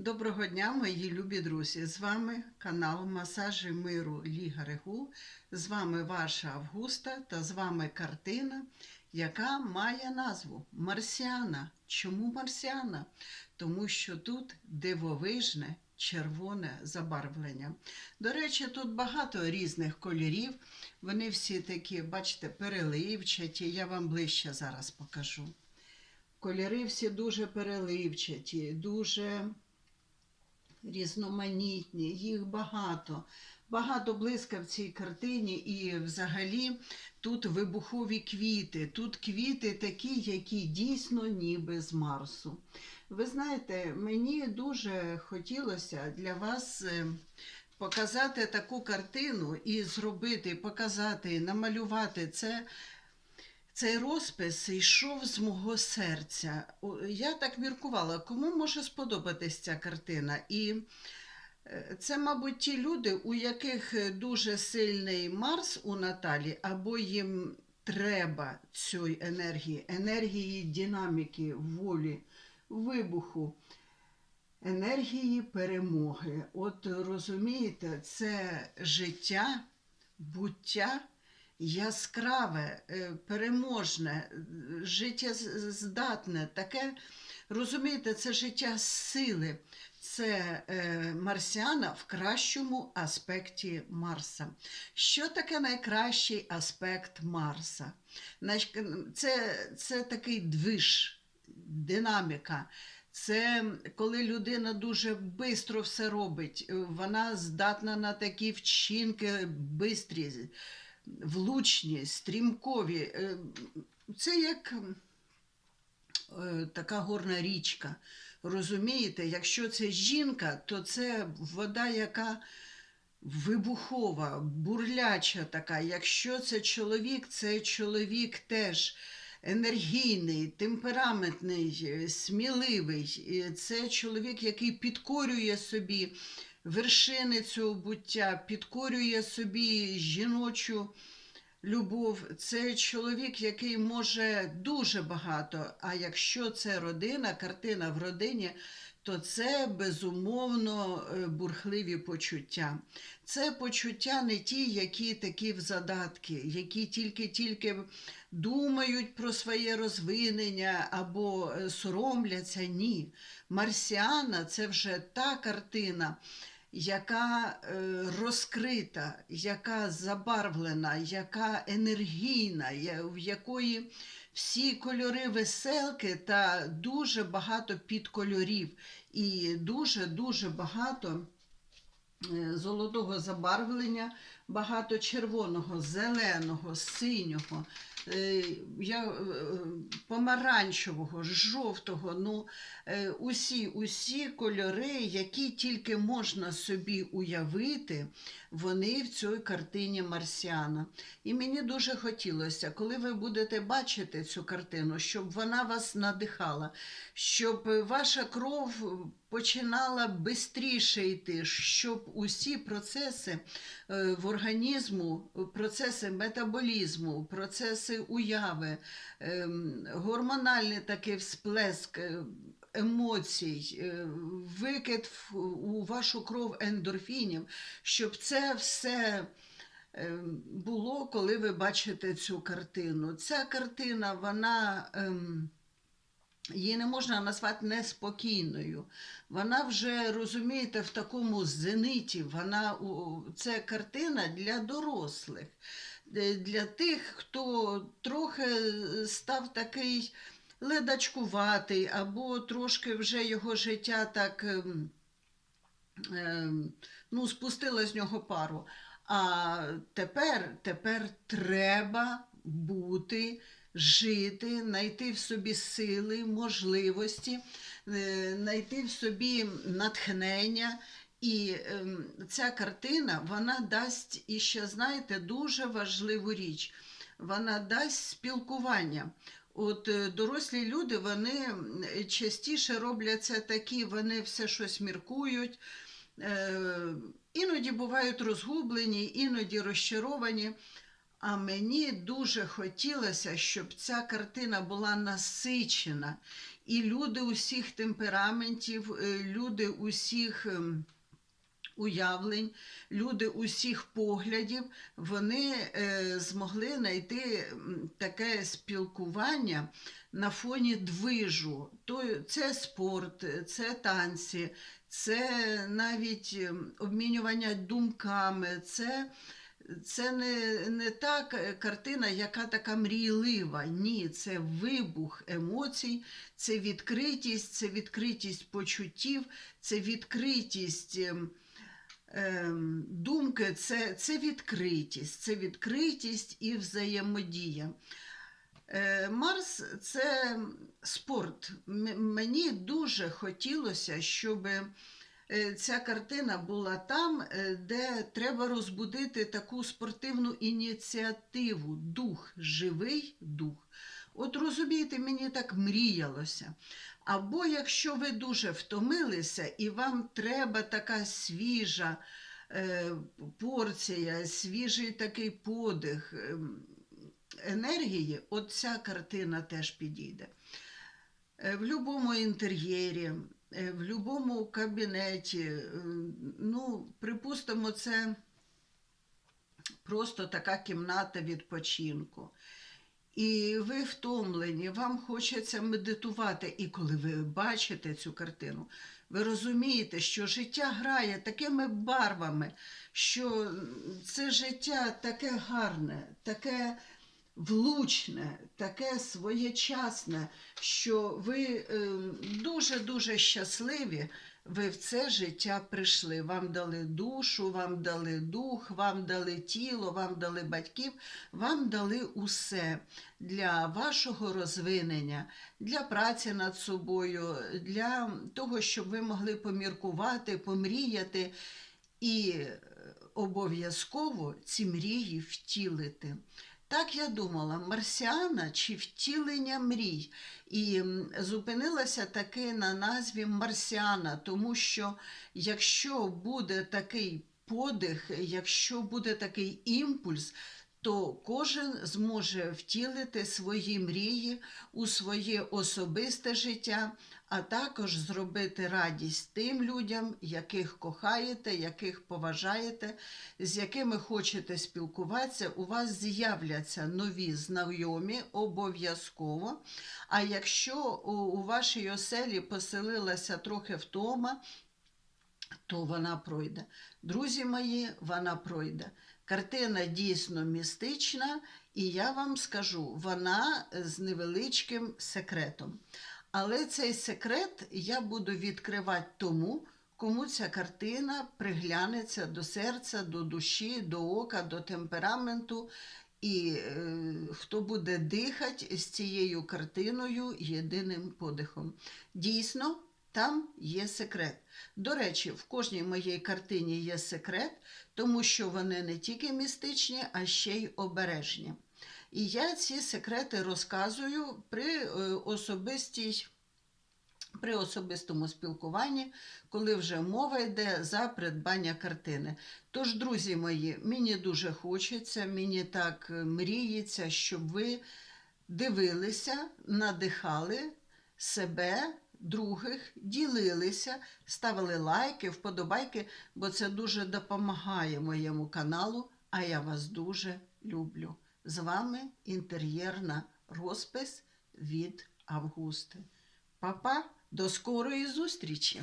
Доброго дня, мої любі друзі! З вами канал Масажі Миру Ліга Регул. З вами ваша Августа та з вами картина, яка має назву Марсіана. Чому Марсіана? Тому що тут дивовижне червоне забарвлення. До речі, тут багато різних кольорів. Вони всі такі, бачите, переливчаті. Я вам ближче зараз покажу. Кольори всі дуже переливчаті, дуже різноманітні, їх багато. Багато блиска в цій картині, і взагалі тут вибухові квіти. Тут квіти такі, які дійсно ніби з Марсу. Ви знаєте, мені дуже хотілося для вас е, показати таку картину і зробити, показати, намалювати це. Цей розпис йшов з мого серця. Я так міркувала, кому може сподобатись ця картина. І е, це, мабуть, ті люди, у яких дуже сильний Марс у Наталі, або їм треба цієї енергії, енергії динаміки, волі, вибуху, енергії перемоги. От розумієте, це життя, буття яскраве, е, переможне, е, життєздатне, таке, розумієте, це життя сили, це е, марсіана в кращому аспекті Марса. Що таке найкращий аспект Марса? Це, це такий движ, динаміка. Це коли людина дуже швидко все робить, вона здатна на такі вчинки бистрі, влучні, стрімкові. Е, Це як е, така горна річка. Розумієте, якщо це жінка, то це вода, яка вибухова, бурляча така. Якщо це чоловік, це чоловік теж енергійний, темпераментний, е, сміливий. Це чоловік, який підкорює собі вершини цього буття, підкорює собі жіночу любов. Це чоловік, який може дуже багато. А якщо це родина, картина в родині, то це безумовно е, бурхливі почуття. Це почуття не ті, які такі в задатки, які тільки-тільки думають про своє розвинення або е, соромляться. Ні. Марсіана це вже та картина, яка е, розкрита, яка забарвлена, яка енергійна, в якої всі кольори веселки та дуже багато підкольорів. І дуже-дуже багато е, золотого забарвлення, багато червоного, зеленого, синього, е, е, помаранчевого, жовтого. Ну, е, усі, усі кольори, які тільки можна собі уявити, вони в цій картині Марсіана. І мені дуже хотілося, коли ви будете бачити цю картину, щоб вона вас надихала, щоб ваша кров починала бистріше йти, щоб усі процеси в організму, процеси метаболізму, процеси уяви, ем, гормональний такий всплеск. е, Емоцій, е, викид у вашу кров ендорфінів, щоб це все е, було, коли ви бачите цю картину. Ця картина, вона. ем, Її не можна назвати неспокійною. Вона вже, розумієте, в такому зениті. Вона, це картина для дорослих, е, для тих, хто трохи став такий ледачкуватий, або трошки вже його життя так ем, ем, ну, спустила з нього пару. А тепер, тепер треба бути, жити, знайти в собі сили, можливості, е, знайти в собі натхнення. І ем, ця картина вона дасть іще, знаєте, дуже важливу річ. Вона дасть спілкування. От е, дорослі люди вони м, частіше робляться такі, вони все щось міркують, е, іноді бувають розгублені, іноді розчаровані. А мені дуже хотілося, щоб ця картина була насичена І люди усіх темпераментів, е, люди усіх. ем, Уявлень, люди усіх поглядів, вони е, змогли знайти таке спілкування на фоні движу. Це спорт, це танці, це навіть ем, обмінювання думками, це, це не, не та картина, яка така мрійлива. Ні, це вибух емоцій, це відкритість, це відкритість почуттів, це відкритість. ем, думки це, це відкритість, це відкритість і взаємодія. Е, Марс це спорт. Мені дуже хотілося, щоб е, ця картина була там, е, де треба розбудити таку спортивну ініціативу, дух, живий дух. От розумієте, мені так мріялося. Або якщо ви дуже втомилися і вам треба така свіжа е, порція, свіжий такий подих ем, енергії, от ця картина теж підійде. Е, В будь-якому інтер'єрі, е, в будь-якому кабінеті, е, ну, припустимо, це просто така кімната відпочинку. І ви втомлені, вам хочеться медитувати. І коли ви бачите цю картину, ви розумієте, що життя грає такими барвами, що це життя таке гарне, таке влучне, таке своєчасне, що ви е, дуже-дуже щасливі. Ви в це життя прийшли. Вам дали душу, вам дали дух, вам дали тіло, вам дали батьків, вам дали усе для вашого розвинення, для праці над собою, для того, щоб ви могли поміркувати, помріяти і е, обов'язково ці мрії втілити. Так я думала, марсіана чи втілення мрій. І зупинилася таки на назві Марсіана, тому що якщо буде такий подих, якщо буде такий імпульс, то кожен зможе втілити свої мрії у своє особисте життя, а також зробити радість тим людям, яких кохаєте, яких поважаєте, з якими хочете спілкуватися. У вас з'являться нові знайомі обов'язково. А якщо у, вашій оселі поселилася трохи втома, то вона пройде. Друзі мої, вона пройде. Картина дійсно містична, і я вам скажу, вона з невеличким секретом. Але цей секрет я буду відкривати тому, кому ця картина приглянеться до серця, до душі, до ока, до темпераменту. І е, хто буде дихати з цією картиною єдиним подихом. Дійсно, там є секрет. До речі, в кожній моїй картині є секрет, тому що вони не тільки містичні, а ще й обережні. І я ці секрети розказую при е, особистій. При особистому спілкуванні, коли вже мова йде за придбання картини. Тож, друзі мої, мені дуже хочеться, мені так е, мріється, щоб ви дивилися, надихали себе, других, ділилися, ставили лайки, вподобайки, бо це дуже допомагає моєму каналу, а я вас дуже люблю. З вами інтер'єрна розпис від Августи. Папа, до скорої зустрічі!